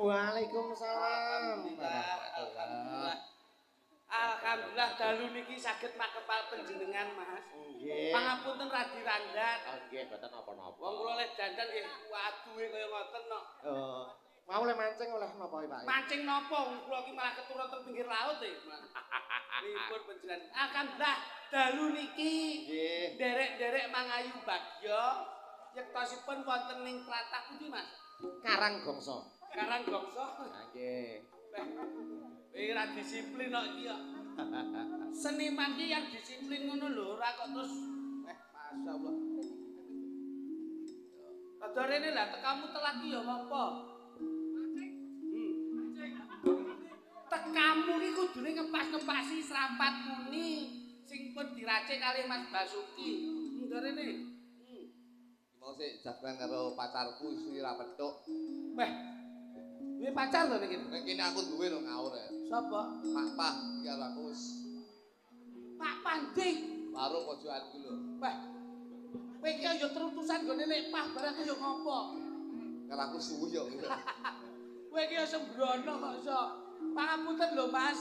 Waalaikumsalam. Alhamdulillah. Alhamdulillah dalu niki saged makepal panjenengan, Mas. Nggih. Pangapunten radi randhat. Nggih, boten napa-napa. Wong kula lek dandan nggih waduhe kaya ngoten kok. Oh, mau le mancing oleh napa, Pak? Mancing napa wong kula iki malah keturun teng pinggir laut e. Pripun panjenengan? Alhamdulillah dalu niki Nggih. derek-derek mangayu bagya yektosipun wonten ning tlatah pundi, Mas? Karang gongso. Karang gongso. Nggih. Ora disiplin kok iki kok. Seniman iki yang disiplin ngono lho, ora kok terus eh masyaallah. Padha rene lah tekamu telat iki ya apa? Hmm. Tekamu iki kudune ngepas-ngepasi serapat muni sing pun diracik kali Mas Basuki. Ndar rene. Hmm. Mau sik jagoan karo pacarku istri ra petuk. Weh. Duwe pacar lho niki. Nek kene aku duwe lho ngawur ya. Sapa? Pak Pah iki karo aku wis Pak Pandi. baru pojokanku lho. Wah. Kowe iki ya terutusan gone nek pah barang ya ngopo? Karo aku suwi yo. Kowe iki ya sembrono kok iso. Pangapunten lho Mas.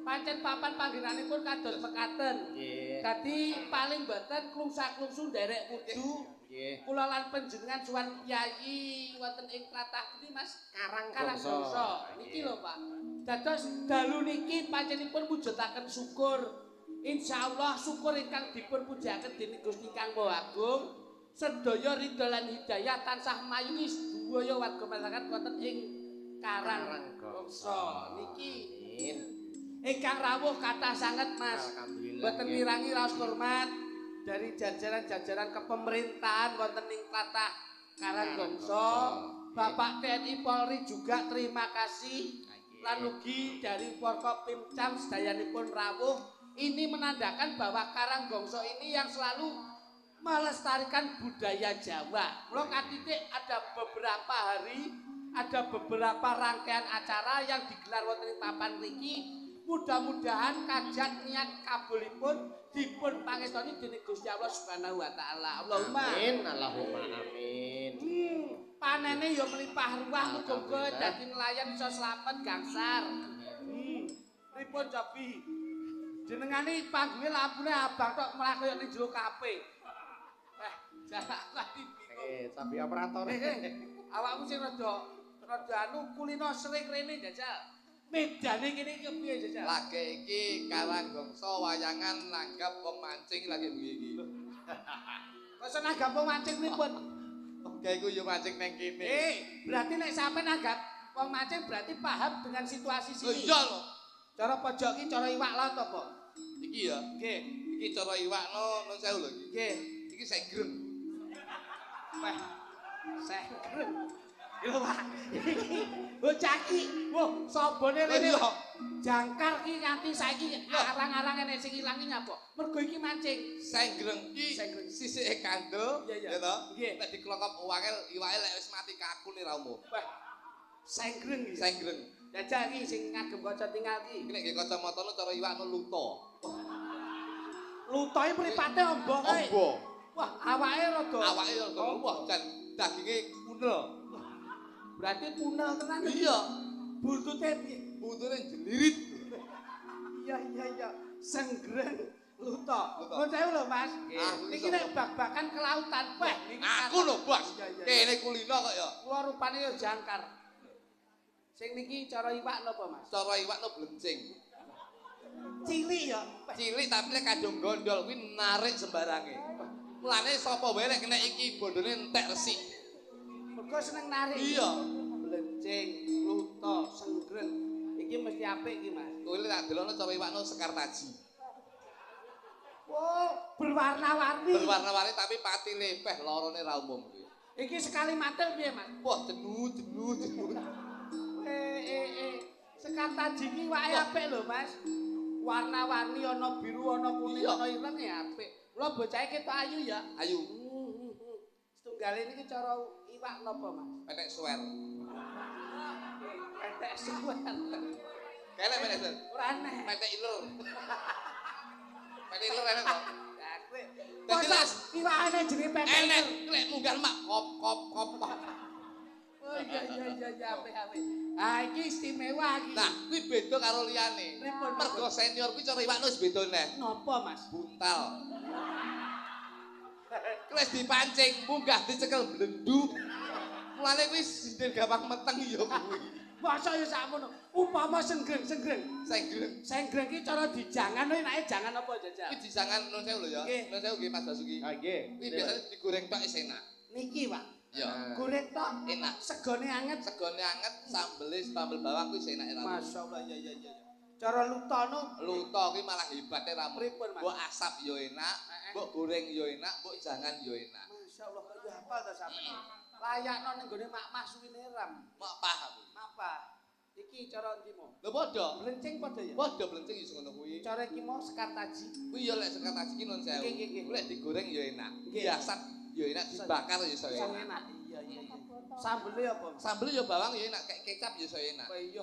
Pancen papan panggenanipun kados mekaten. Nggih. Dadi paling boten klungsa-klungsu nderek wudu. Nggih. Kula lan panjenengan suwan kiai wonten ing tlatah pundi Mas? Karang. Gongso. Niki lho Pak. Dados dalu niki panjenipun mujudaken syukur. Insyaallah syukur ingkang dipun pujaken dening Gusti Kang Maha Agung sedaya ridho lan hidayah tansah mayungi sedaya warga masyarakat wonten ing Karang. Gongso. Niki Amin. ingkang rawuh kathah sanget Mas. Alhamdulillah. Boten nggih. mirangi raos hormat dari jajaran-jajaran kepemerintahan wonten ing tlatah Karanggongso. Bapak TNI Polri juga terima kasih. Lan ugi dari Forkop Pimcam sedayanipun rawuh ini menandakan bahwa Karanggongso ini yang selalu melestarikan budaya Jawa. Mula katitik ada beberapa hari, ada beberapa rangkaian acara yang digelar wonten ing papan mriki. Mudah-mudahan kajat niat kabulipun dipun pangestoni dening Gusti Allah Subhanahu wa taala. Allahumma Amin. Allahumma amin. Hmm, panene ya melimpah ruah muga-muga dadi nelayan bisa slamet gangsar. Hmm, pripun cobi? Jenengane panggunge lampune abang tok malah kaya ning jero kape. Eh, jarak lagi bingung. Eh, tapi operator. Eh, eh, awakmu sing rada rada anu kulino sering rene jajal. Medane kene iki piye jajal? Lagi iki Karanggongso wayangan nanggap pemancing lagi begini. Kok seneng gampang mancing pripun? Oke, iku yo mancing neng kene. Eh, berarti nek sampean anggap wong mancing berarti paham dengan situasi Oh sini. iya lho. Cara pojok iki cara iwak laut apa? Iki ya. Nggih, Iki cara iwakno nun sewu lho iki. nggih. Iki sengreng. Wah. Sengkreng. Lho, Pak. Iki bocah iki, wah, sabone rene. Jangkar iki nganti saiki arang-arang enek sing ilang iki nyapa? Mergo iki mancing. Iki Sengreng. sisike kandel, ya? Nggih. Nek diklokop uwake iwake lek wis mati kakune ra umum. Wah. Sengkreng iki. Sengreng. Jajal iki sing ngagem kaca tinggal iki. nek nggih kacamatane cara iwakno luto. Lutoe mripate ombo kae. Ombo. Wah, awake rada. Awake yo wah jan daginge kunel. Berarti punel tenan. Iya. Buntute piye? Buntune jelirit. Iya iya iya. Senggreng luto. Mun saya lho Mas. Niki nek bak-bakan kelautan. Niki Aku lho, Bos. Kene kulino kok ya. Kula rupane ya jangkar. Sing niki cara iwak napa Mas? Cara iwakno blencing. Cilik ya. Cilik tapi lek kadung gondol kuwi narik sembarange. Mulane sapa wae lek kena iki bondone entek resik. Mergo seneng narik. Iya. Blencing, luto, senggreng. Iki mesti apik iki Mas. Kowe tak delono cara iwakno sekar taji. Oh, berwarna-warni. Berwarna-warni tapi pati lepeh lorone ra umum kuwi. Iki sekali matel piye Mas? Wah, jenuh jenuh jenuh. Eh eh eh. Sekar taji iki wae apik lho Mas. Warna-warni ana biru, ana kuning, ana ireng ya apik. Kula bocahe ketok ayu ya. Ayo, Setunggal ini cara iwak napa Mas? penek suwer. Petek suwer. Kene penek suwer. Ora aneh. Petek iler. Petek iler enak kok. Dadi Masa les. iwakane jenenge petek. Enak, lek munggah mak kop kop kop. Oh iya iya iya iya apik apik. Ah iki istimewa iki. Nah, kuwi beda karo liyane. Mergo senior kuwi cara iwakno wis beda neh. Napa, Mas? Buntal. Wis dipancing, munggah dicekel blendu. Mulane kuwi sinden gampang meteng ya kuwi. Masa ya sakmono. Upama senggreng-senggreng. Senggreng. Senggreng ki cara dijangan lho enake jangan apa jajal? Iki disangan nun sewu lho ya. Nun sewu nggih Mas Basuki. Ah nggih. Kuwi biasanya digoreng tok enak. Niki, Pak. Ya. Goreng tok Enak. segone anget. Segone anget, sambele sambel bawang kuwi enak enak. Masya Allah ya ya ya. Cara lutono Luto kuwi malah hebate ramu. Pripun, Mas? Mbok asap yo enak. Mbok goreng yo enak, mbok jangan yo enak. Masya Allah kok hafal ta sampeyan. Layakno ning gone mak mas suwine ram. Mak paham. Apa? Iki cara ndi mo? Lho padha. Blencing padha ya? Padha blenceng iso ngono kuwi. Cara iki mau sekartaji. Kuwi yo lek sekat aji ki nun sewu. Nggih, nggih. Lek digoreng yo enak. Diasap yo enak, dibakar yo iso Iso enak. enak. Iya iya iya. Sambele apa? Sambel yo bawang yo enak, kayak kecap yo iso enak. Apa iya?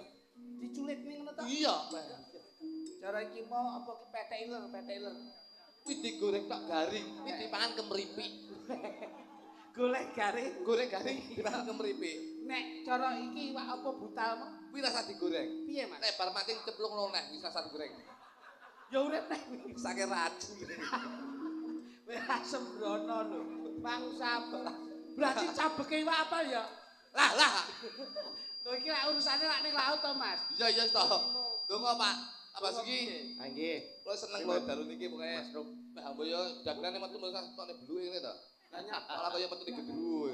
Diculit ning ngono to? Iya. Cara iki mau apa ki petek iler, petek iler. Kuwi digoreng tok garing, kuwi dipangan kemripik. Golek garing. Goreng garing dipangan kemripik. Nek cara iki iwak apa butal mo? Kuwi rasa digoreng. Piye, Mas? Nek bar mancing cemplung noneh wis rasa digoreng. Ya urip nek Sake racun. wis asem brono lho. Mangsa. Berarti cabeke iwak apa ya? Lah lah. Lho iki lak urusane lak ning laut to, Mas. Iya iya to. Dongo Pak. Apa sugi? Ah nggih. Kulo seneng Pripun? kok dalu niki pokoke. Mas. Nah, mbok yo dagnane metu mesti tokne bluke ngene to. Tanya. Malah kaya metu di gendru.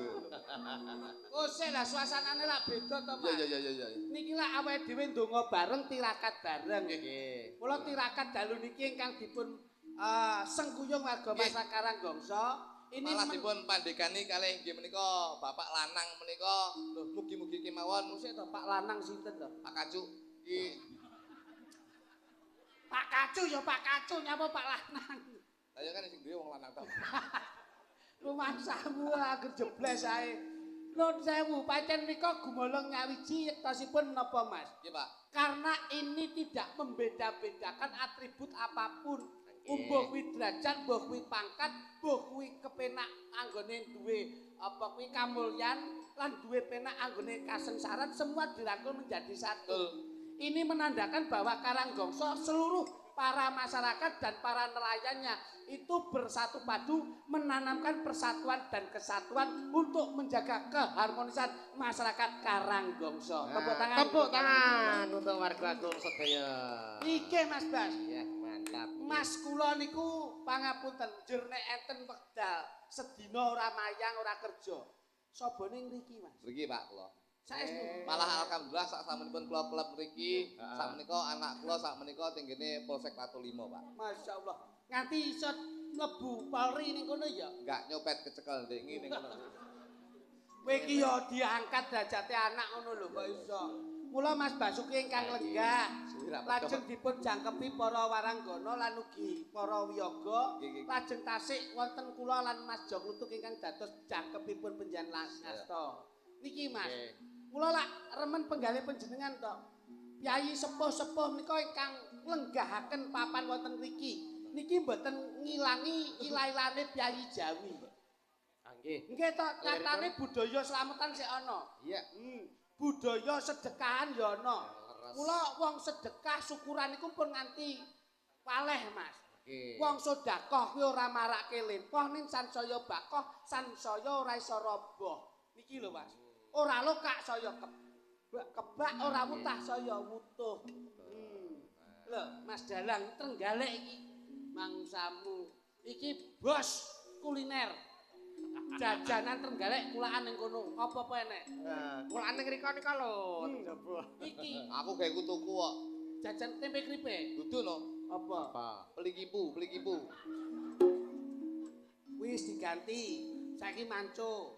Oh, sih lah suasanane lak beda to, Mas. Iya iya iya iya. Niki lak awake dhewe ndonga bareng tirakat bareng. Nggih. Kula tirakat dalu niki ingkang dipun eh, sengkuyung warga Nggih. Masa Karanggongso. Ini Malah dipun pandekani kalih inggih menika Bapak lanang menika lho mugi-mugi kemawon Musik to Pak Lanang sinten to? Pak Kacuk iki Pak Kacu ya Pak Kacu nyapa Pak Lanang. saya kan sing duwe wong lanang to. Rumangsamu agar jebles ae. Nun sewu, pancen nika gumolong nyawiji yektosipun napa Mas? Nggih Pak. Karena ini tidak membeda-bedakan atribut apapun. Umbuh kuwi derajat, mbuh kuwi pangkat, mbuh kuwi kepenak anggone duwe apa kuwi kamulyan lan duwe penak anggone kasengsaran semua dirangkul menjadi satu. Betul. Ini menandakan bahwa Karanggongso seluruh para masyarakat dan para nelayannya itu bersatu padu menanamkan persatuan dan kesatuan untuk menjaga keharmonisan masyarakat Karanggongso. Tepuk tangan. Tepuk tangan untuk warga Gung sedaya. Iki Mas Bas. Iya, mantap. Mas kula niku pangapunten jur nek enten wekdal sedina ora mayang ora kerja. Sabane ngriki Mas. Mriki Pak kula. Saestu. Malah alhamdulillah sak samenipun kula klub mriki, sak menika anak kula sak menika tenggene Polsek Watu Limo, Pak. Masya Allah. Nganti iso mlebu Polri ning kono ya. Enggak nyopet kecekel ndek ngene ngono. Kowe iki ya diangkat derajate anak ngono lho kok iso. Mula Mas Basuki ingkang lenggah. Lajeng dipun jangkepi para waranggana lan ugi para wiyaga. Lajeng tasik wonten kula lan Mas Joglutuk ingkang dados jangkepipun penjenengan asta. Niki Mas. Kula lak remen penggalih panjenengan to. Piyayi sepuh-sepuh menika ingkang lenggahaken papan wonten mriki. Niki mboten ngilangi ilah-ilane piyayi Jawi. Nggih. Nggih to, nyatane budaya slametan sik ana. Iya. Hmm, budaya sedekahan ya ana. Mula wong sedekah syukuran iku pun nganti waleh, Mas. Wong sedekah kuwi ora marake lempoh ning sansaya bakoh, sansaya ora iso roboh. Niki lho, Mas. Ora lokak saya kebak, kebak ora wutah saya wutuh. Hmm. Lho, Mas Dalang Trenggalek iki mangsamu. Iki bos kuliner. Jajanan Trenggalek kulaan ning kono. Apa-apa enek? Nah, kula ning rika nika lho, Hmm. Iki Aku gawe ku tuku kok. jajan tempe kripe. Dudu no. Apa? Apa? Beli kipu, beli kipu. Wis diganti. Saiki manco.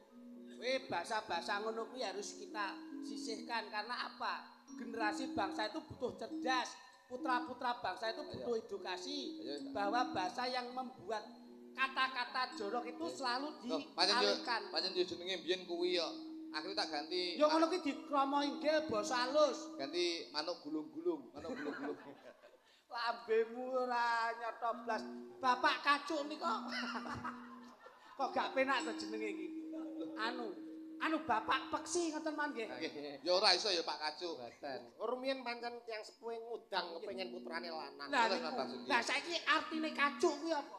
Wih, bahasa-bahasa ngono kuwi harus kita sisihkan karena apa? Generasi bangsa itu butuh cerdas. Putra-putra bangsa itu butuh edukasi Ayo. bahwa bahasa yang membuat kata-kata jorok itu selalu yo dialihkan. pancen yo jenenge mbiyen kuwi yo. Akhirnya tak ganti. Yo ngono kuwi dikromoin ge basa halus. ganti manuk gulung-gulung, manuk gulung-gulung. Lambemu ora nyotoblas. Bapak kacuk nika. Kok gak penak to jenenge iki? Anu, anu bapak peksi ngoten man nggih. Ya ora iso ya Pak Kacu. Boten. Rumiyin pancen tiyang sepuh ngudang kepengin putrane lanang. Lah. Lah saiki artine kacuk kuwi apa?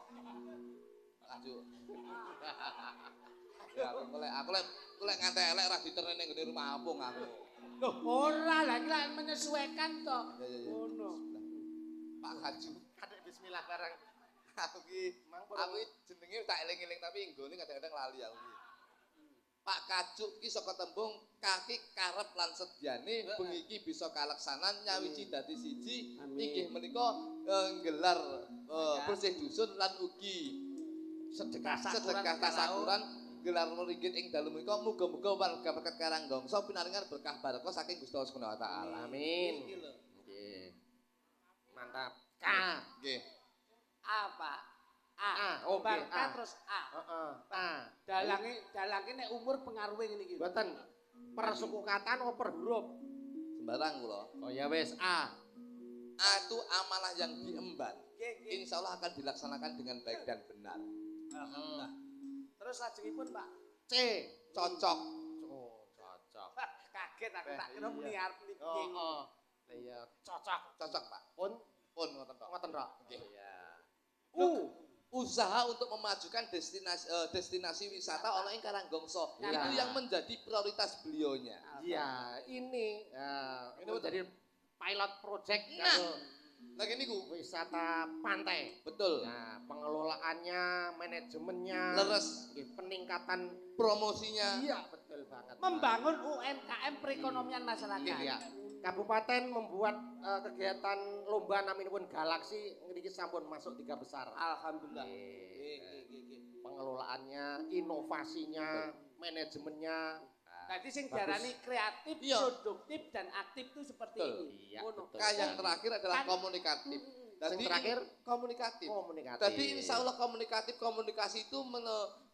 Kacu. Ya aku lek aku lek aku lek ngantek elek ra diterne ning ngene rumah apung aku. Loh, ora lah iki lak menyesuaikan to. Ya ya ya. Ngono. Pak Kacu. Kadek bismillah barang. Aku ki aku ki jenenge tak eling-eling tapi nggone kadang-kadang lali aku. Pak Kacuk ki saka tembung kaki karep lan sedyane bengi iki bisa kaleksanan nyawiji dadi siji inggih menika eh, nggelar eh, bersih dusun lan ugi Sedekah sedekah tasakuran gelar ringgit ing dalem menika muga-muga warga berkat Karanggangsa pinaringan berkah barokah saking Gusti Allah Subhanahu wa taala. Amin. Iki. Nggih. Mantap. K. Nggih. Apa? A. A, oke, Bar K A. terus A. Heeh. A. Dalange dalange nek umur pengaruhe ngene iki. Boten persukukatan apa per huruf? Sembarang kula. Oh ya wis A. Atu amalah yang diemban. Nggih. Insya Allah akan dilaksanakan dengan baik dan benar. Alhamdulillah. Terus lajengipun, Pak. C. Cocok. Oh, cocok. Wah, Kaget aku tak kira iya. muni arep muni Oh, oh. Lah iya, cocok. Cocok, Pak. Pun Pun ngoten tok. ngoten tok. Nggih. Iya. U. Usaha untuk memajukan destinasi eh, destinasi wisata ana ing Karanggangsa. Iya. Itu yang menjadi prioritas beliaunya. Iya, ini eh, Ini ini menjadi pilot project Nah. kanggo Lagi niku. wisata pantai. Betul. Nah, pengelolaannya, manajemennya, Leres nggih, peningkatan promosinya. iya betul banget. Membangun UMKM perekonomian masyarakat. Iya. Kabupaten membuat eh, kegiatan lomba naminipun Galaksi ngriki sampun masuk tiga besar. Alhamdulillah. Nggih. Nggih. Pengelolaannya, inovasinya, manajemennya. Jadi sing Bagus. diarani kreatif, Iya. produktif dan aktif itu seperti Betul. ini. Iya, Ngono. betul. Yang terakhir adalah Kan- komunikatif. Yang terakhir komunikatif. komunikatif. Jadi insya Allah komunikatif komunikasi itu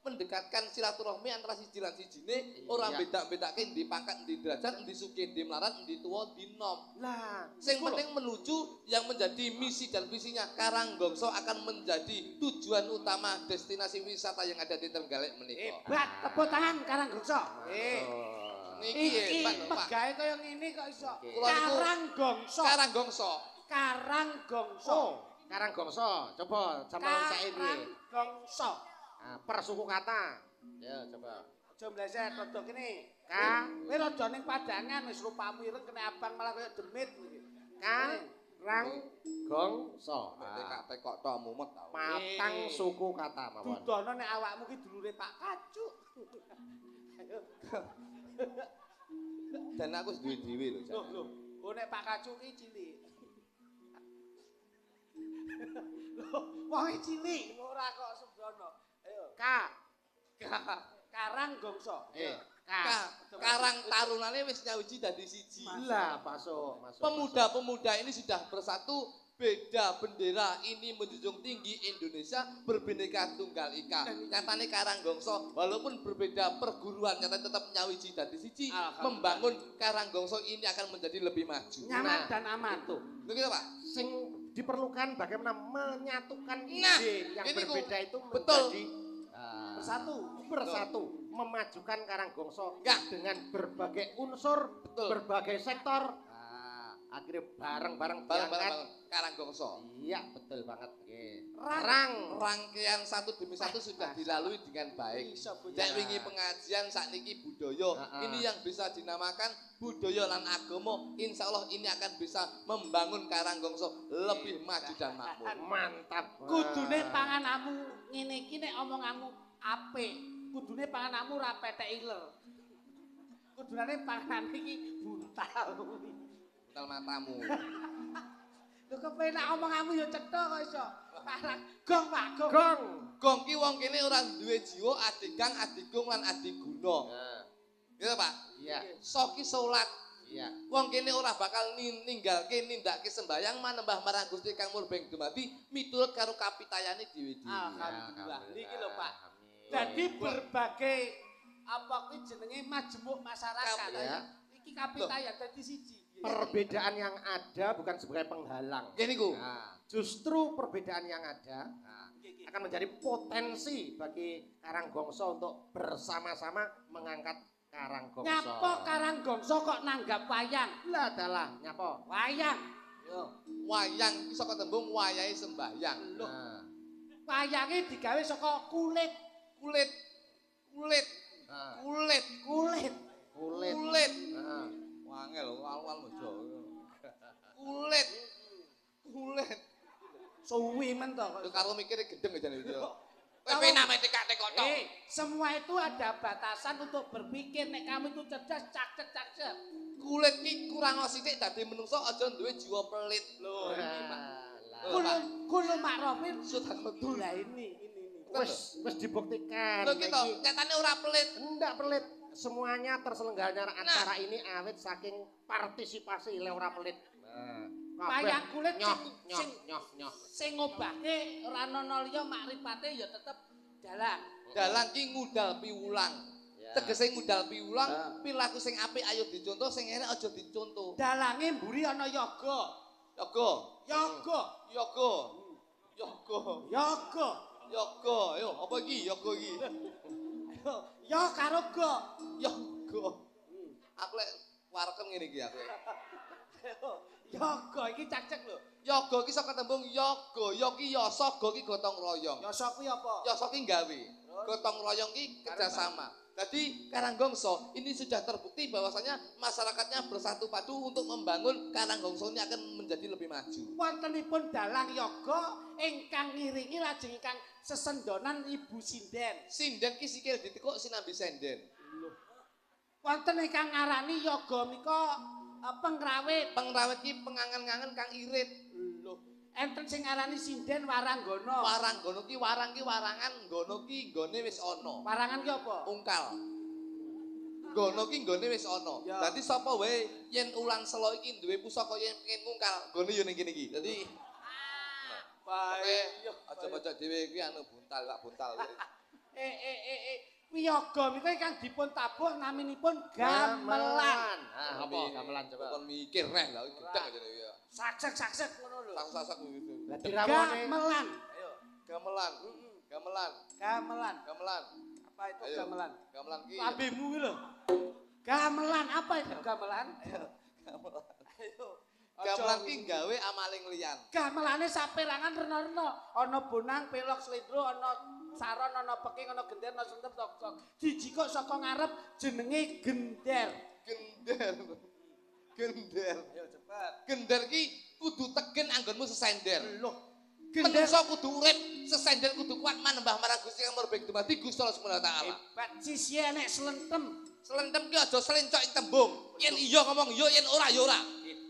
mendekatkan silaturahmi antara siji lan sijine orang Iya. beda-bedake di pangkat di derajat di sugih di melarat di tua di nom. Lah, Sing lho. penting menuju yang menjadi misi dan visinya Karanggangsa akan menjadi tujuan utama destinasi wisata yang ada di Trenggalek menika. Hebat, tepuk tangan Karanggangsa. Eh. Niki iki pegawe kaya ngene kok iso. Karanggangsa. Karanggangsa. Karanggangsa. Oh, Karanggangsa. Coba sampeyan saiki piye? Nah, persuku kata. Ya, coba. Aja mleset rada kene. Ka. Kowe rada ning padangan wis rupamu ireng kena abang malah kaya demit iki. Karang gongso. TKT kok to mumet tau. Matang Eh. suku kata mawon. Dudono nek awakmu ki dulure Pak Kacuk. Ayo. Dan aku wis duwe dhewe lho. Loh, loh. Oh nek Pak Kacuk ki cilik. Loh, wong iki cilik ora kok sembrono. Ayo. Ka. Karanggangsa. Eh, Ka, ka. karang tarunane wis nyawiji dadi siji. Lah, masuk, masuk. Pemuda-pemuda ini sudah bersatu beda bendera ini menjunjung tinggi Indonesia berbineka tunggal ika. Nyatane Karanggangsa walaupun berbeda perguruan nyatanya tetap nyawiji dadi siji Alhamdulillah. membangun Karanggangsa ini akan menjadi lebih maju. Nyaman Nah, dan aman. Itu. Begitu Pak? Sing diperlukan bagaimana menyatukan Nah, ide yang ini ku- berbeda itu betul. menjadi ah, Bersatu. bersatu, memajukan Karanggangsa Ya. dengan berbagai unsur, Betul. berbagai sektor. Ah, akhirnya bareng-bareng Barang-barang diangkat. Karanggangsa. Iya, betul banget. Nggih. Rang. Rang. Rangkaian satu demi satu sudah dilalui dengan baik. Bocah. Cek wingi pengajian sakniki budaya. Ini yang bisa dinamakan budaya lan agama. Insya Allah ini akan bisa membangun Karanggangsa lebih maju dan makmur. Mantap. Kudune pangananmu ngene iki nek omonganmu apik. Kudune pangananmu ora petek iler. Kudune panganan iki buntal. Tel matamu. Lho kepenak omonganmu ya cetha kok iso. Parang gong Pak, gong. Gong. Gong ki wong kene ora duwe jiwa adigang, adigung lan adiguna. Gitu Pak. iya, Soki salat. iya. Wong kene ora bakal nin- ninggalke nindakake sembayang manembah marang Gusti Kang Murbeng dumadi miturut karo kapitayane dhewe-dhewe. Alhamdulillah. Niki lho Pak. Jadi berbagai apa kuwi jenenge majemuk masyarakat. Iya. Iki kapitayan dadi siji. Perbedaan yang ada bukan sebagai penghalang. Ngene iku. Nah, justru perbedaan yang ada nah, akan menjadi potensi bagi Karanggangsa untuk bersama-sama mengangkat Karanggongso. Nyapa Karang Gongso kok nanggap wayang? Lah dalah nyapa. Wayang. Yo. Wayang iki saka tembung wayahe sembahyang. Nah. Wayange digawe saka kulit. Kulit kulit kulit Kulit. Kulit. kulit. Nah. Wangel wal-wal mojo. Kulit kulit. Suwi men to. Karo mikire gedeng dia. Kalau- Kowe nama tekak tekok. Eh, semua itu ada batasan untuk berpikir. Nek kamu itu cerdas, cakcek, cakcek. Kulit ki kurang sithik dadi menungso aja duwe jiwa pelit. Lho, iki Pak. Lah. Kulo, kulo makrofin. Sudah metu. Lah ini. Wis wis dibuktikan. Lho kita Iki- nyatane ora pelit. Enggak pelit. Semuanya terselenggara Nah. acara ini awet saking partisipasi le ora pelit. Nah, Wayang kulit nyoh sing- nyoh sing- nyoh nyoh. Sing ngobahke ora ana liya makrifate ya tetep dalan. Dalang ki ngudal piwulang. Ya. Tegese ngudal piwulang, Ya. pilaku sing apik ayo dicontoh, sing elek aja dicontoh. Dalange mburi ana yoga. Yoga, Yoga. yoga. Yoga, Yoga. Yoga. Yo, apa iki yoga iki? Yo karo go. Yoga. Aku lek warkem ngene iki aku. Yoga iki cakcek lho. Yoga ki saka tembung yoga, yo ki yasa, ga ki gotong royong. Yosa kuwi apa? Yasa ki gawe. Gotong royong ki kerjasama. Jadi Karanggongso ini sudah terbukti bahwasanya masyarakatnya bersatu padu untuk membangun Karanggongso ini akan menjadi lebih maju. Wontenipun dalang yoga ingkang ngiringi lajeng ingkang sesendonan Ibu Sinden. Sinden ki sikil ditekuk sinambi senden. Wonten ingkang ngarani yoga menika eh, pengrawit. Pengrawit ki pengangen-ngangen kang irit. Enten sing ngarani sinden waranggana. Warang gono ki warang ki warangan, gono ki nggone wis ana. Warangan ki apa? Ungkal. Gono ki nggone wis ana. Dadi sapa wae yen ulan selo iki duwe pusaka yen pengen ngungkal, gone yo ning kene iki. Dadi Oke, aja pojok dhewe kuwi anu buntal, Pak buntal. Eh eh eh eh wiyaga menika ingkang dipun tabuh naminipun gamelan. Ah, apa gamelan coba? Kon mikir reh lha aja nih ya. Saksek-saksek ngono lho. Sak-sak gitu. Lah dirawane Gamelan. Ayo, gamelan. Gamelan, Gamelan. gamelan. Apa itu Ayo. gamelan? Gamelan ki. Abimu ki lho. Gamelan apa itu gamelan? Gamelan. Ayo. Gamelan ki gawe amaling liyan. Gamelane saperangan rena-rena. Ana bonang, pelok, slendro, ana saron, ana peking, ana gender, ana sentep, tokok. Siji kok saka ngarep jenenge gender. Gender. Gender. Ayo cepet. Gender ki kudu tegen anggonmu sesender. Loh, gender Menungso kudu urip, sesender kudu kuat manembah marang Gusti Kang Murbek dumadi Gusti Allah Subhanahu wa taala. hebat sisi enek slentem. Selentem ki aja selencok ing tembung. Yen iya ngomong iya, yen ora ya ora.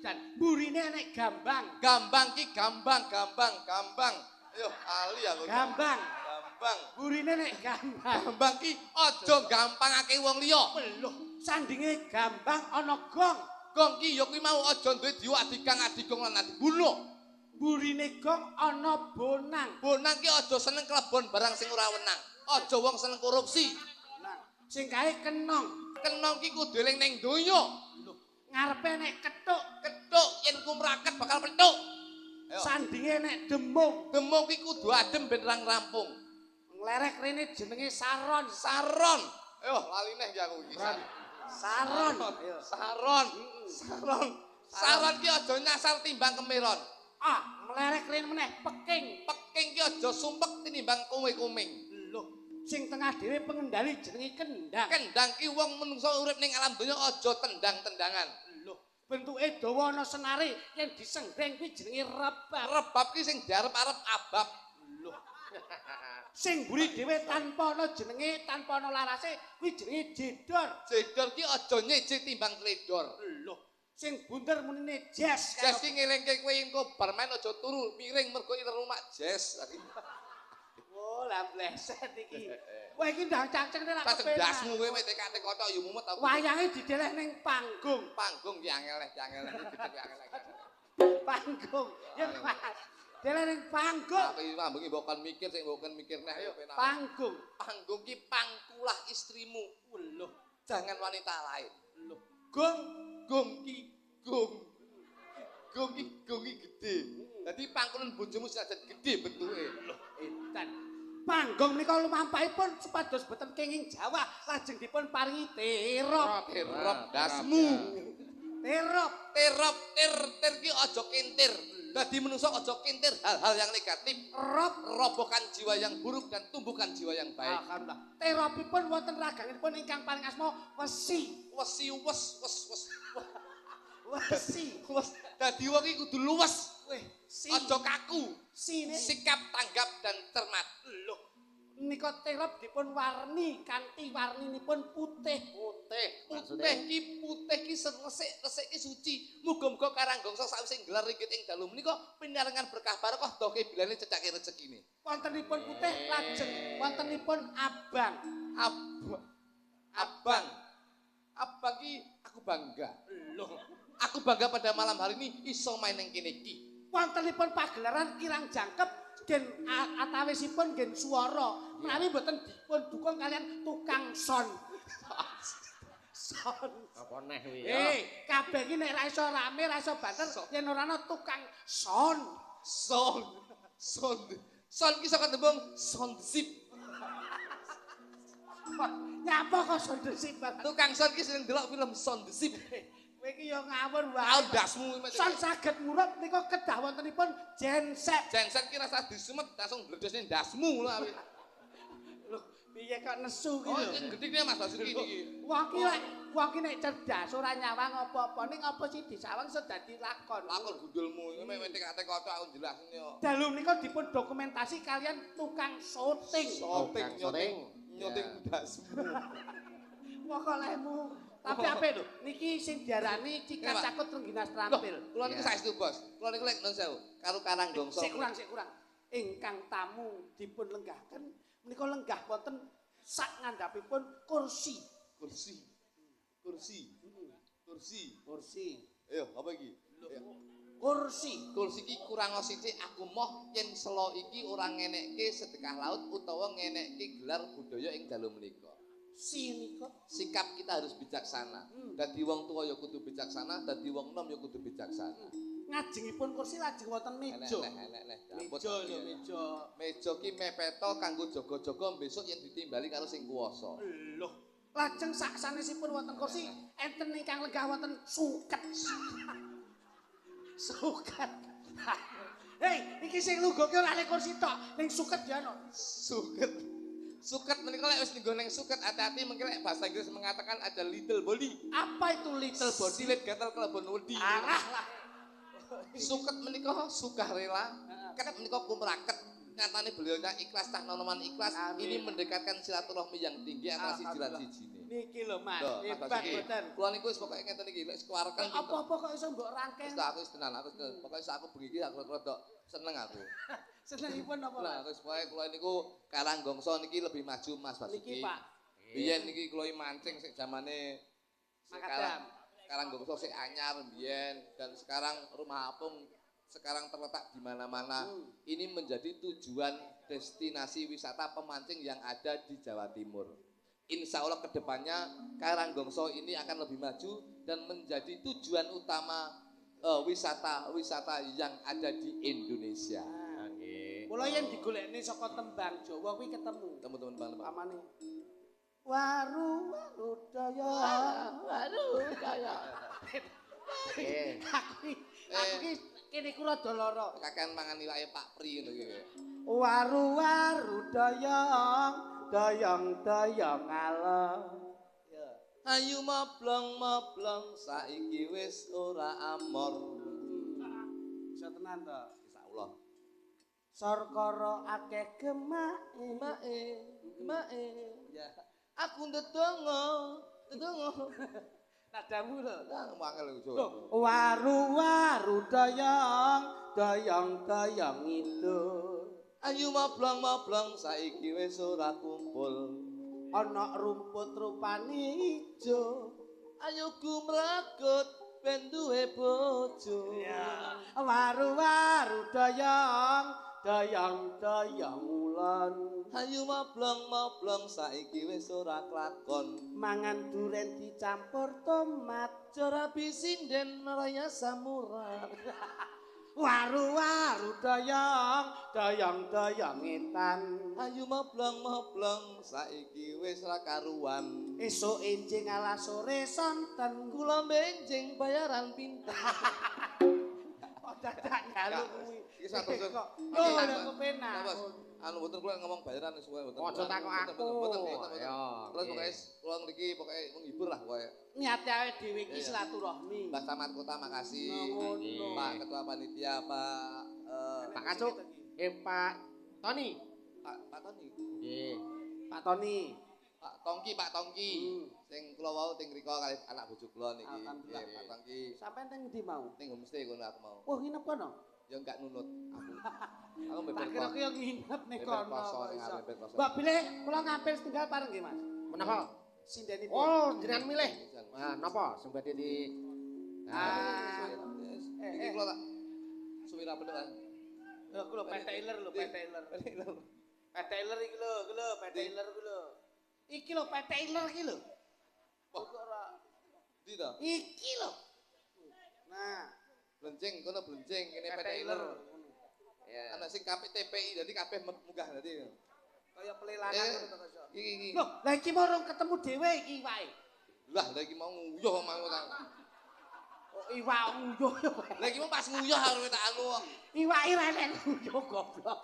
Dan burine enek gambang. Gambang ki gambang, gambang, gambang. Ayo ali aku. Gambang. Gambang. Burine enek gambang. Gambang ki aja gampangake wong liya. Loh, sandinge gambang ana gong. Gong ki ya kuwi mau aja duwe diwa adikang adigong lan adibunuh. Burine gong ana bonang. Bonang ki aja seneng klebon barang sing ora wenang. Aja wong seneng korupsi. Sing kae kenong. Kenong ki kudu eling ning donya. Loh, ngarepe enek ketuk. Ketuk yen kumraket bakal petuk. Sandinge enek demung. Demung ki kudu adem ben rang rampung. Nglerek rene jenenge saron. Saron. Ayo lali neh ki aku iki. Saron. Saron. Saron. Saron ki aja nyasar timbang kemeron. Ah, mlerek rene meneh peking. Peking ki aja sumpek tinimbang kowe-koming. Loh, sing tengah dhewe pengendali jenenge kendang. Kendang ki wong menungso urip ning alam donya aja tendang-tendangan. Loh, bentuke dawa ana senare yen disenggeng kuwi jenenge rebab. Rebab ki sing diarep-arep abab. Loh. Sing mburi dhewe tanpa ana jenenge, tanpa ana larase kuwi jenenge jedor. Jedor ki aja nyeje timbang tledor. Loh, sing bunder munine jas. Jas ki ngelingke kowe engko bar main aja turu miring mergo ing rumah jas. Oh, lah bleset iki. Wah, iki ndang caceng nek Tak cerdasmu kowe mek tekate kotok ya mumet aku. Wayange dideleh ning panggung. panggung ki angel ki angel gedhe angel. Panggung. Ya Mas. Deleh ning panggung. Panggung iki mbok kon mikir sing mbok kon mikir neh ayo penak. Panggung. Panggung ki pangkulah istrimu. Loh, Jangan wanita lain. loh. Gong Gong ki gong. Gong ki gong ki gede. Dadi pangkulan bojomu senajan gede bentuke. edan. Panggung Langgong menika lumampahipun supados boten kenging Jawa lajeng dipun paringi terop. Terop dasmu. Terop. Terop ter ter ki aja kintir. Dadi menungso aja kintir hal-hal yang negatif. Terop. Robohkan jiwa yang buruk dan tumbuhkan jiwa yang baik. Alhamdulillah. Teropipun wonten ragangipun ingkang paling asma wesi. Wesi wes wes wes Wesi. wes. Dadi wong iki kudu luwes. Weh, si. Aja kaku. Sine. Sikap tanggap dan cermat. Loh. Nika terop dipun warni kanthi warninipun putih. Putih Putih maksudnya. ki putih ki resik resik ki suci. Muga-muga karanggangsa sawise nggelar ringkit ing dalu menika pinarengan berkah barokah doke bilane cecake rezekine. Wontenipun putih lajeng wontenipun abang. Abang. Abang. Abang ki aku bangga. Loh. Aku bangga pada malam hari ini iso main ning kene iki. Wontenipun pagelaran kirang jangkep gen a- atawisipun gen swara. Menawi boten dipun dukung kalian tukang son. son. Apa neh kuwi? Eh, kabeh iki nek ra iso rame, ra iso banter, yen ora ana tukang son. Son. Son. Son ki saka tembung son zip. Nyapa kok son desip banget. Tukang son ki sering delok film Son the Zip. Kowe iki ya ngawur wae. dasmu Son saged murut nika kedah wontenipun genset. Jensen ki rasa disumet langsung bledes ning dasmu lho. Lho, piye kok nesu ki Oh, lho. ini gede nih Mas Basuki iki. Wong ki lek wong ki nek cerdas ora nyawang apa-apa ning apa sih disawang iso dadi lakon. Lakon gundulmu iki mek mentik ate kocok aku jelasne yo. Dalu menika dipun dokumentasi kalian tukang syuting. Tukang nyoting syuting. nyoting dasmu. Wah kok lemu. Tapi apa lho? Niki sing diarani cikat cakut rengginas Loh, terampil. kula niku saestu, Bos. Kula niku lek nun sewu karo Karanggongso. Sik kurang, sik kurang. Ingkang tamu dipun lenggahken menika lenggah wonten sak ngandhapipun kursi. kursi. Kursi. Kursi. Kursi. Ayo, apa iki? Kursi. Kursi iki kurang sithik aku moh yen selo iki ora ngenekke sedekah laut utawa ngenekke gelar budaya ing dalu menika. Si nika sikap kita harus bijaksana. Hmm. Dadi wong tua ya kudu bijaksana, dadi wong nom ya kudu bijaksana. ngajengipun kursi lajeng wonten meja. Meja lho ya. meja. Meja ki mepeto kanggo jaga-jaga besok yen ditimbali karo sing kuwasa. Loh, lajeng sak sanesipun wonten kursi enten ingkang lenggah wonten suket. suket. Hei, iki sing lungguhke ora nek kursi tok, ning suket ya ono. Suket. Suket menika lek wis ning suket hati-hati mengki lek bahasa Inggris mengatakan ada little body. Apa itu little body? Silit gatal kelebon wedi. Arah lah. Suket menika sukarela, ket menika kumraket. Nyatane beliaunya ikhlas tah nonoman ikhlas. Amin. Ini mendekatkan silaturahmi yang tinggi antara siji lan sijine. Niki lho Mas, hebat boten. Kula niku wis pokoke ngeten iki, lek sekuareken Eh, Apa-apa kok iso mbok rangkeng? Wis tak, aku wis tenan, aku wis tenan. Pokoke aku bengi iki aku rada seneng aku. Senengipun apa Lah, wis pokoke kula niku Karanggongso niki lebih maju Mas Basuki. Niki Pak. Biyen niki kula mancing sik zamane Makadam. Karanggongso sik anyar biyen dan sekarang rumah apung sekarang terletak di mana-mana. Hmm. Ini menjadi tujuan destinasi wisata pemancing yang ada di Jawa Timur. Insya Allah ke depannya Karanggongso ini akan lebih maju dan menjadi tujuan utama eh, wisata-wisata yang ada di Indonesia. Mula yen digolekne saka tembang Jawa kuwi ketemu. Teman-teman teman-teman. Pamane. Waru waru daya. Waru daya. Nggih. Aku ki- aku ki kene ku rada lara. Kakean mangan iwake Pak Pri ngono iki. Waru waru dayang, dayang dayang ala. Ya. Ayu moblong moblong saiki wis ora amor. Bisa tenan to. Sarkara akeh gemake. Mae, mae. Ya. Aku ndedonga, ndedonga. Nadamu lho. Iku. Loh, Waru waru dayang, dayang dayang itu. Ayu moblong moblong saiki wis ora kumpul. Ana rumput rupane ijo. Ayo gumragut ben duwe bojo. Waru waru dayang, dayang dayang ulan. Ayu moblong moblong saiki wis ora klakon. Mangan duren dicampur tomat. Cara bisinden raya samurai. Waru-waru doyong, doyong-doyong etan. Ayo moblong moblong saiki wis ra karuan. Esuk enjing ala sore sonten. Kula benjing bayaran pinten. Oh, dadak ngalu kuwi. Iki satu. Kok. Oh, lha kepenak. Mas, anu boten kula ngomong bayaran wis wae boten. Ojo takok aku. Ayo, Terus oke. pokoke kula ngriki pokoke menghibur lah pokoke. Niate awake dhewe iki silaturahmi. Mbah Camat Kota makasih. Pak Ketua Panitia, Pak eh, Pak Kacuk. Eh Pak Tony. Pak Pak Tony. Nggih. Pak Tony. Pak Tongki, Pak Tongki. Sing kula wau teng mriko kali anak bojo kula niki. Pak Tongki. Sampai teng ndi mau? Ning homestay kono aku mau. Wah, nginep kono. Ya enggak nunut aku. Aku kira kos. ki yo nginep Beber kono. kok koso. Mbak pilih kula ngampil setunggal bareng nggih, Mas. Menapa? Sindeni Oh, jenengan milih. Ah, napa sing badhe di Ah. Eh, iki kula tak suwira pedhek kan. Lho, kula Pak Taylor lho, Pak Taylor. Pak Taylor iki lho, iki lho, Pak Taylor iki lho. Iki lho Pak Taylor iki lho. Wah. Kok iki lho. Nah, Blencing kono blencing kene Taylor. Taylor. Ya. Ana sing KPTPI dadi kabeh munggah dadi. Kaya pelelangan Eh, ngono to. Iki iki. Loh, lah iki mau ketemu dhewe iki wae. Lah lha iki mau nguyuh mau tak. Iwak nguyuh yo. Lah iki pas nguyuh arep tak anu. Iwak irene nguyuh goblok.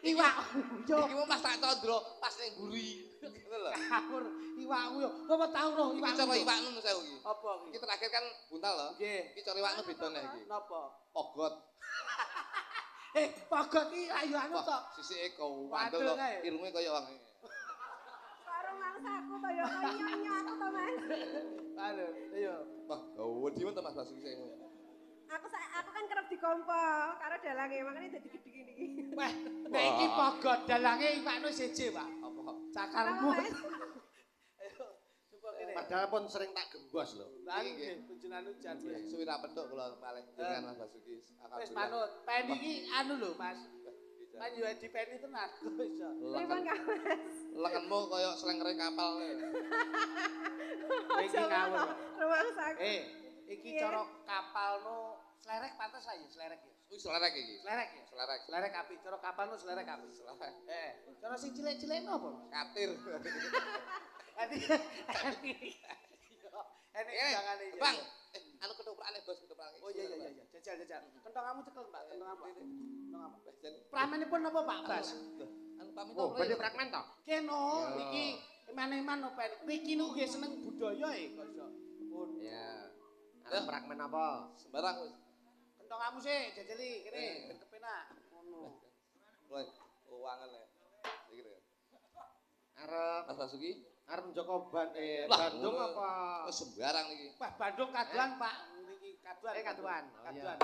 Iwak nguyuh. Iki pas tak condro pas ning guri. Ngono lho. Ngawur, iwak nguyuh. Apa tau roh iwak coba nguyuh? iwak nu sewu iki. Apa iki? Iki terakhir kan buntal lho. Nggih. Iki iwak nu beda nih iki. Napa? Pogot. Eh, pagot iki ayo anu to. Sisike mandul lho. Irunge kaya wong. Mangsa aku to ya nyonya aku to Mas. Ayo, ayo. Wah, gawe di Mas Basuki sing. Aku aku kan kerep dikompo karo dalange makane dadi gede gini iki. Wah, nek iki pagot dalange iwakno seje, Pak. Apa? Cakarmu. Coba kene. Padahal pun sering tak gembos lho. Lan Iki, kunjunan hujan wis. Suwira pedok kula paling dengan Mas Basuki. Wis manut. Peni iki anu lho, Mas. Kan yo di peni tenan kok iso. Pripun Kak Mas? Lengenmu kaya slengere kapal. Iki ngawur. aku. Eh, iki cara kapalno slerek pantes aja slerek ya. Wis slerek iki. Slerek ya. Slerek. Slerek api, cara kapalno slerek api. Slerek. Eh, cara sing cilik-cilik apa? Katir. Ati. Enek Eh, jangane iki. Bang, eh, anu ketoprakane bos ketoprak. Oh iya iya iya, jajal jajal. Kentongamu cekel, Mbak. Kentongamu. Kentongamu. Jan. Pramenipun apa, Pak Bas? Pamit Oh, ora, badhe ya? fragmen to? Keno, Ya. iki eman-eman opo Iki nu nggih seneng budaya e, kok iso. Pun. Ya. Dah. Anu fragmen apa? Sembarang wis. Kentongamu sih, jajali kene, Eh. ben kepenak. Ngono. Mulai. Oh, ya. Iki lho. Arep Mas Basuki. arep Joko Ban eh Lah, Bandung apa? Oh, sembarang niki. Wah, Bandung kaduan, Pak. Niki kaduan. Eh kaduan. Oh, iya. Kaduan.